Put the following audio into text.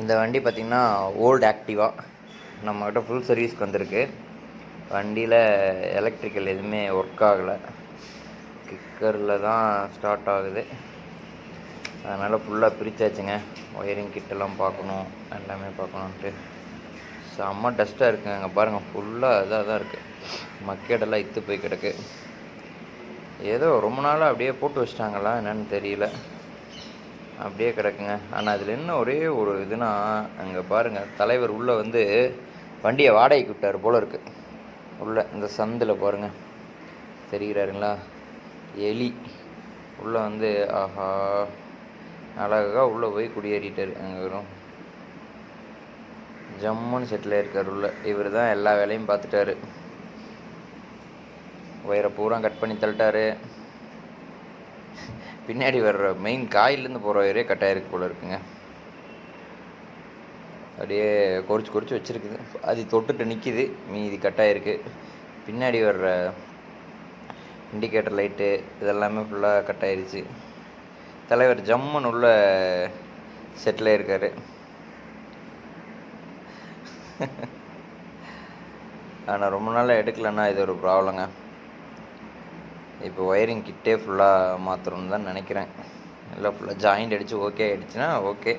இந்த வண்டி பார்த்திங்கன்னா ஓல்டு ஆக்டிவா. நம்மக்கிட்ட ஃபுல் சர்வீஸ்க்கு வந்திருக்கு. வண்டியில் எலக்ட்ரிக்கல் எதுவுமே ஒர்க் ஆகலை. கிக்கரில் தான் ஸ்டார்ட் ஆகுது. அதனால் ஃபுல்லாக பிரித்தாச்சுங்க ஒயரிங் கிட்டெல்லாம் பார்க்கணும் எல்லாமே பார்க்கணுன்ட்டு செம்ம டஸ்ட்டாக இருக்குங்க அங்கே பாருங்கள் ஃபுல்லாக இதாக தான் இருக்குது மக்கேடெல்லாம் இத்து போய் கிடக்கு. ஏதோ ரொம்ப நாளாக அப்படியே போட்டு வச்சிட்டாங்களா என்னன்னு தெரியல. அப்படியே கிடக்குங்க. ஆனால் அதில் என்ன ஒரே ஒரு இதுனா அங்கே பாருங்கள் தலைவர் உள்ளே வந்து வண்டியை வாடகைக்கு விட்டார் போல் இருக்குது உள்ளே இந்த சந்தில் பாருங்கள் தெரிகிறாருங்களா எலி. உள்ளே வந்து ஆஹா. அழகாக உள்ளே போய் குடியேறிட்டார் அங்கே வரும் ஜம்முன்னு செட்டில் இருக்கார் உள்ள. இவர் தான் எல்லா வேலையும் பார்த்துட்டாரு. ஒயரை பூரா கட் பண்ணி தள்ளிட்டாரு. பின்னாடி வர்ற மெயின் காயிலேருந்து போகிற ஒயரே கட்டாயிருக்கு போல் போல இருக்குங்க. அப்படியே கொறிச்சு கொறிச்சு வச்சுருக்குது. அது தொட்டுட்டு நிற்கிது மீதி கட்டாயிருக்கு பின்னாடி வர்ற இண்டிகேட்டர் லைட்டு இதெல்லாமே ஃபுல்லாக கட்டாயிருச்சு. தலைவர் ஜம்முன்னு உள்ள செட்டில் இருக்கார். ஆனால் ரொம்ப நாளாக எடுக்கலன்னா இது ஒரு ப்ராப்ளங்க இப்போ ஒயரிங் கிட்டே ஃபுல்லாக மாற்றணும்னு தான் நினைக்கிறேன். எல்லாம் ஃபுல்லாக ஜாயிண்ட் அடித்து ஓகே ஆகிடுச்சுன்னா ஓகே